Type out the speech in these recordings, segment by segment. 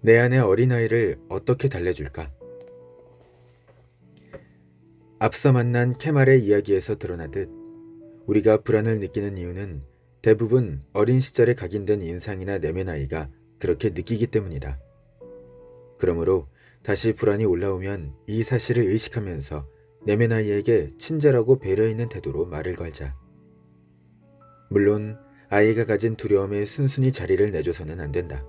내 안의 어린아이를 어떻게 달래줄까? 앞서 만난 케말의 이야기에서 드러나듯 우리가 불안을 느끼는 이유는 대부분 어린 시절에 각인된 인상이나 내면 아이가 그렇게 느끼기 때문이다. 그러므로 다시 불안이 올라오면 이 사실을 의식하면서 내면 아이에게 친절하고 배려 있는 태도로 말을 걸자. 물론 아이가 가진 두려움에 순순히 자리를 내줘서는 안 된다.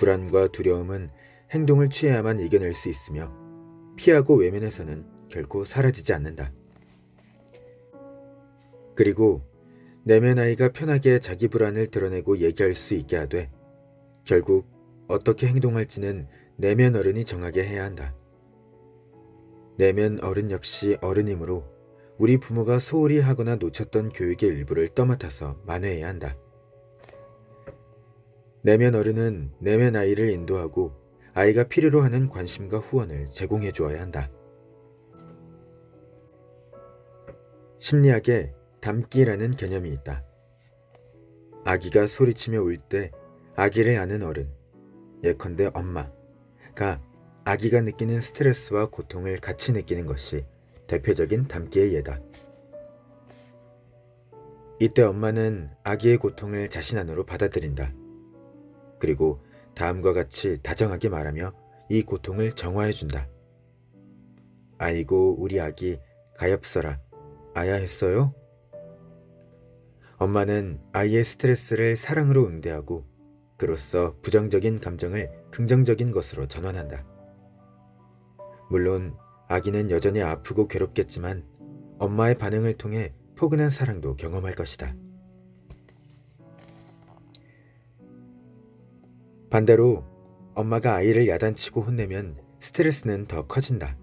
불안과 두려움은 행동을 취해야만 이겨낼 수 있으며 피하고 외면해서는 결코 사라지지 않는다. 그리고 내면 아이가 편하게 자기 불안을 드러내고 얘기할 수 있게 하되 결국 어떻게 행동할지는 내면 어른이 정하게 해야 한다. 내면 어른 역시 어른이므로 우리 부모가 소홀히 하거나 놓쳤던 교육의 일부를 떠맡아서 만회해야 한다. 내면 어른은 내면 아이를 인도하고 아이가 필요로 하는 관심과 후원을 제공해 주어야 한다. 심리학에 담기라는 개념이 있다. 아기가 소리치며 울 때 아기를 아는 어른, 예컨대 엄마가 아기가 느끼는 스트레스와 고통을 같이 느끼는 것이 대표적인 담기의 예다. 이때 엄마는 아기의 고통을 자신 안으로 받아들인다. 그리고 다음과 같이 다정하게 말하며 이 고통을 정화해준다. 아이고, 우리 아기 가엾어라. 아야 했어요? 엄마는 아이의 스트레스를 사랑으로 응대하고 그로써 부정적인 감정을 긍정적인 것으로 전환한다. 물론 아기는 여전히 아프고 괴롭겠지만 엄마의 반응을 통해 포근한 사랑도 경험할 것이다. 반대로 엄마가 아이를 야단치고 혼내면 스트레스는 더 커진다.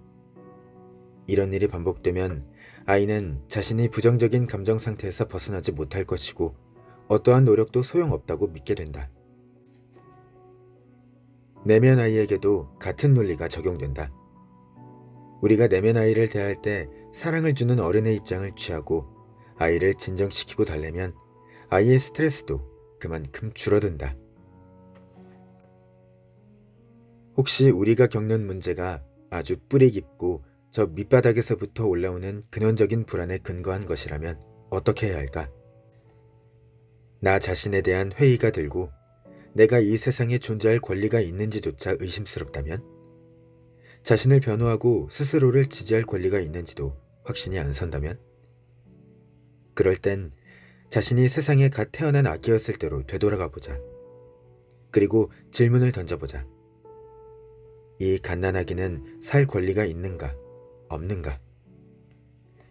이런 일이 반복되면 아이는 자신이 부정적인 감정 상태에서 벗어나지 못할 것이고 어떠한 노력도 소용없다고 믿게 된다. 내면 아이에게도 같은 논리가 적용된다. 우리가 내면 아이를 대할 때 사랑을 주는 어른의 입장을 취하고 아이를 진정시키고 달래면 아이의 스트레스도 그만큼 줄어든다. 혹시 우리가 겪는 문제가 아주 뿌리 깊고 저 밑바닥에서부터 올라오는 근원적인 불안에 근거한 것이라면 어떻게 해야 할까? 나 자신에 대한 회의가 들고 내가 이 세상에 존재할 권리가 있는지조차 의심스럽다면? 자신을 변호하고 스스로를 지지할 권리가 있는지도 확신이 안 선다면? 그럴 땐 자신이 세상에 갓 태어난 아기였을 때로 되돌아가 보자. 그리고 질문을 던져보자. 이 갓난아기는 살 권리가 있는가, 없는가?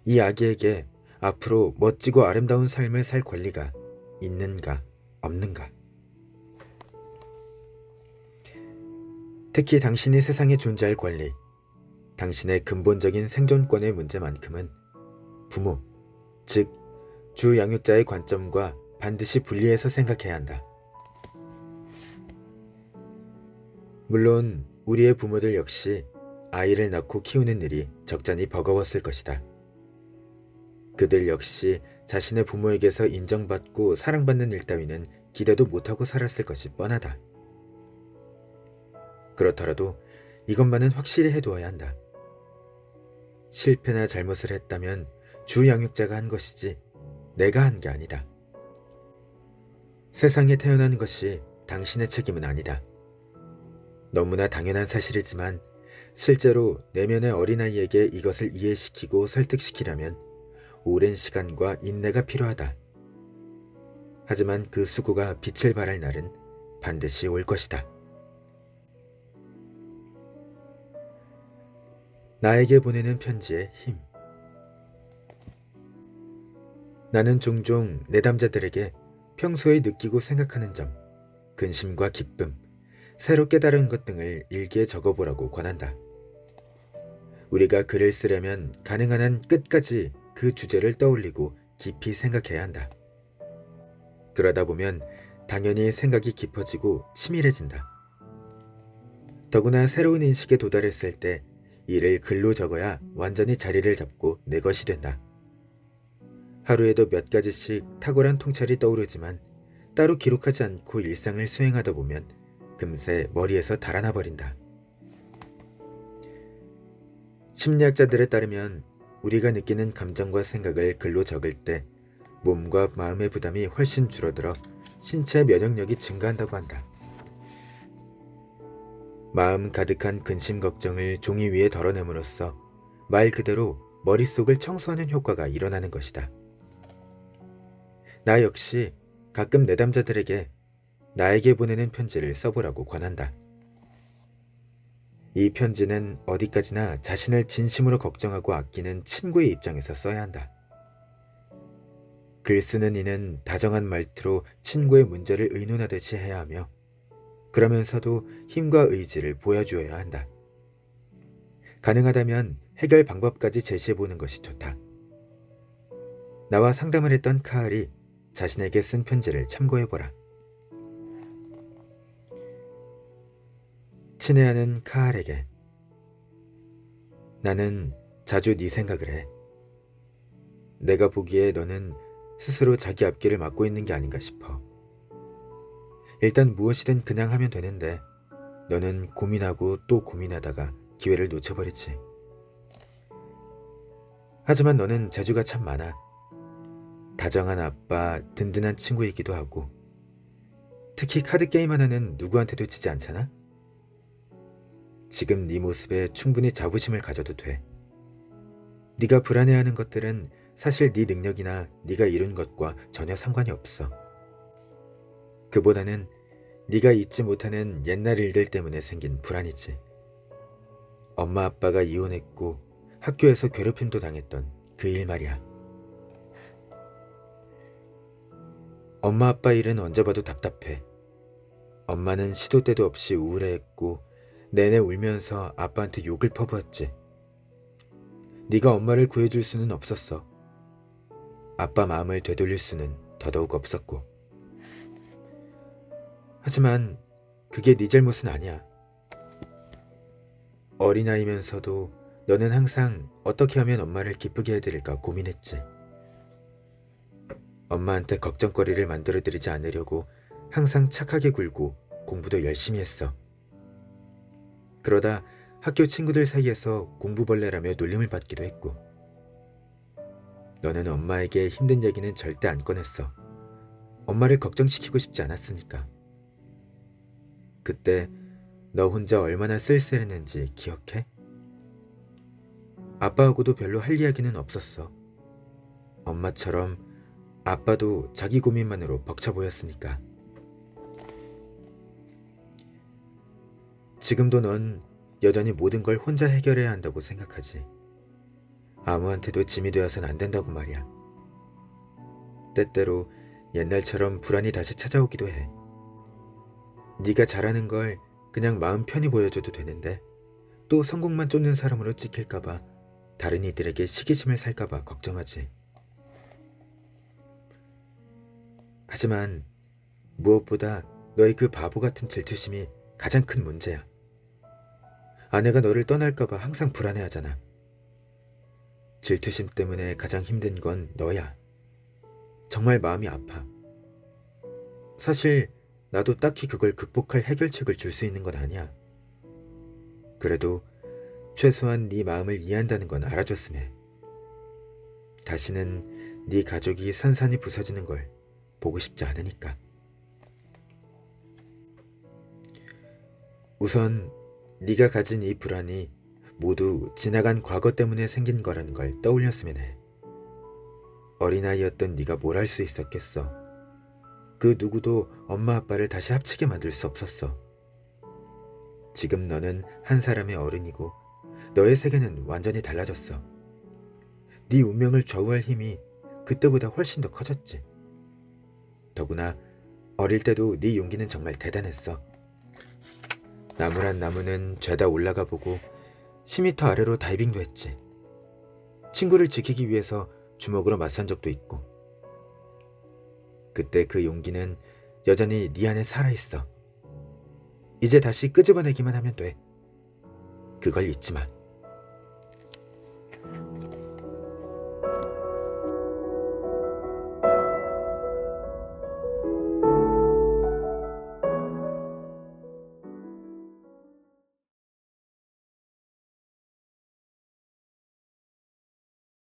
이 아기에게 앞으로 멋지고 아름다운 삶을 살 권리가 있는가, 없는가? 특히 당신이 세상에 존재할 권리, 당신의 근본적인 생존권의 문제만큼은 부모, 즉, 주 양육자의 관점과 반드시 분리해서 생각해야 한다. 물론, 우리의 부모들 역시 아이를 낳고 키우는 일이 적잖이 버거웠을 것이다. 그들 역시 자신의 부모에게서 인정받고 사랑받는 일 따위는 기대도 못하고 살았을 것이 뻔하다. 그렇더라도 이것만은 확실히 해두어야 한다. 실패나 잘못을 했다면 주 양육자가 한 것이지 내가 한 게 아니다. 세상에 태어난 것이 당신의 책임은 아니다. 너무나 당연한 사실이지만 실제로 내면의 어린아이에게 이것을 이해시키고 설득시키려면 오랜 시간과 인내가 필요하다. 하지만 그 수고가 빛을 발할 날은 반드시 올 것이다. 나에게 보내는 편지의 힘. 나는 종종 내담자들에게 평소에 느끼고 생각하는 점, 근심과 기쁨, 새로 깨달은 것 등을 일기에 적어보라고 권한다. 우리가 글을 쓰려면 가능한 한 끝까지 그 주제를 떠올리고 깊이 생각해야 한다. 그러다 보면 당연히 생각이 깊어지고 치밀해진다. 더구나 새로운 인식에 도달했을 때 이를 글로 적어야 완전히 자리를 잡고 내 것이 된다. 하루에도 몇 가지씩 탁월한 통찰이 떠오르지만 따로 기록하지 않고 일상을 수행하다 보면 금세 머리에서 달아나 버린다. 심리학자들에 따르면 우리가 느끼는 감정과 생각을 글로 적을 때 몸과 마음의 부담이 훨씬 줄어들어 신체 면역력이 증가한다고 한다. 마음 가득한 근심 걱정을 종이 위에 덜어냄으로써 말 그대로 머릿속을 청소하는 효과가 일어나는 것이다. 나 역시 가끔 내담자들에게 나에게 보내는 편지를 써보라고 권한다. 이 편지는 어디까지나 자신을 진심으로 걱정하고 아끼는 친구의 입장에서 써야 한다. 글 쓰는 이는 다정한 말투로 친구의 문제를 의논하듯이 해야 하며 그러면서도 힘과 의지를 보여주어야 한다. 가능하다면 해결 방법까지 제시해 보는 것이 좋다. 나와 상담을 했던 카알이 자신에게 쓴 편지를 참고해 보라. 친애하는 카알에게 나는 자주 네 생각을 해. 내가 보기에 너는 스스로 자기 앞길을 막고 있는 게 아닌가 싶어. 일단 무엇이든 그냥 하면 되는데 너는 고민하고 또 고민하다가 기회를 놓쳐버리지. 하지만 너는 재주가 참 많아. 다정한 아빠, 든든한 친구이기도 하고 특히 카드 게임 하나는 누구한테도 지지 않잖아? 지금 네 모습에 충분히 자부심을 가져도 돼. 네가 불안해하는 것들은 사실 네 능력이나 네가 이룬 것과 전혀 상관이 없어. 그보다는 네가 잊지 못하는 옛날 일들 때문에 생긴 불안이지. 엄마 아빠가 이혼했고 학교에서 괴롭힘도 당했던 그 일 말이야. 엄마 아빠 일은 언제 봐도 답답해. 엄마는 시도 때도 없이 우울해했고 내내 울면서 아빠한테 욕을 퍼부었지. 네가 엄마를 구해줄 수는 없었어. 아빠 마음을 되돌릴 수는 더더욱 없었고. 하지만 그게 네 잘못은 아니야. 어린아이면서도 너는 항상 어떻게 하면 엄마를 기쁘게 해드릴까 고민했지. 엄마한테 걱정거리를 만들어드리지 않으려고 항상 착하게 굴고 공부도 열심히 했어. 그러다 학교 친구들 사이에서 공부벌레라며 놀림을 받기도 했고. 너는 엄마에게 힘든 얘기는 절대 안 꺼냈어. 엄마를 걱정시키고 싶지 않았으니까. 그때 너 혼자 얼마나 쓸쓸했는지 기억해? 아빠하고도 별로 할 이야기는 없었어. 엄마처럼 아빠도 자기 고민만으로 벅차 보였으니까. 지금도 넌 여전히 모든 걸 혼자 해결해야 한다고 생각하지. 아무한테도 짐이 되어서는 안 된다고 말이야. 때때로 옛날처럼 불안이 다시 찾아오기도 해. 네가 잘하는 걸 그냥 마음 편히 보여줘도 되는데 또 성공만 쫓는 사람으로 찍힐까봐 다른 이들에게 시기심을 살까봐 걱정하지. 하지만 무엇보다 너의 그 바보 같은 질투심이 가장 큰 문제야. 아내가 너를 떠날까봐 항상 불안해하잖아. 질투심 때문에 가장 힘든 건 너야. 정말 마음이 아파. 사실 나도 딱히 그걸 극복할 해결책을 줄 수 있는 건 아니야. 그래도 최소한 네 마음을 이해한다는 건 알아줬으면 해. 다시는 네 가족이 산산이 부서지는 걸 보고 싶지 않으니까. 우선 네가 가진 이 불안이 모두 지나간 과거 때문에 생긴 거라는 걸 떠올렸으면 해. 어린아이였던 네가 뭘 할 수 있었겠어. 그 누구도 엄마 아빠를 다시 합치게 만들 수 없었어. 지금 너는 한 사람의 어른이고 너의 세계는 완전히 달라졌어. 네 운명을 좌우할 힘이 그때보다 훨씬 더 커졌지. 더구나 어릴 때도 네 용기는 정말 대단했어. 나무란 나무는 죄다 올라가 보고 10m 아래로 다이빙도 했지. 친구를 지키기 위해서 주먹으로 맞선 적도 있고. 그때 그 용기는 여전히 네 안에 살아있어. 이제 다시 끄집어내기만 하면 돼. 그걸 잊지 마.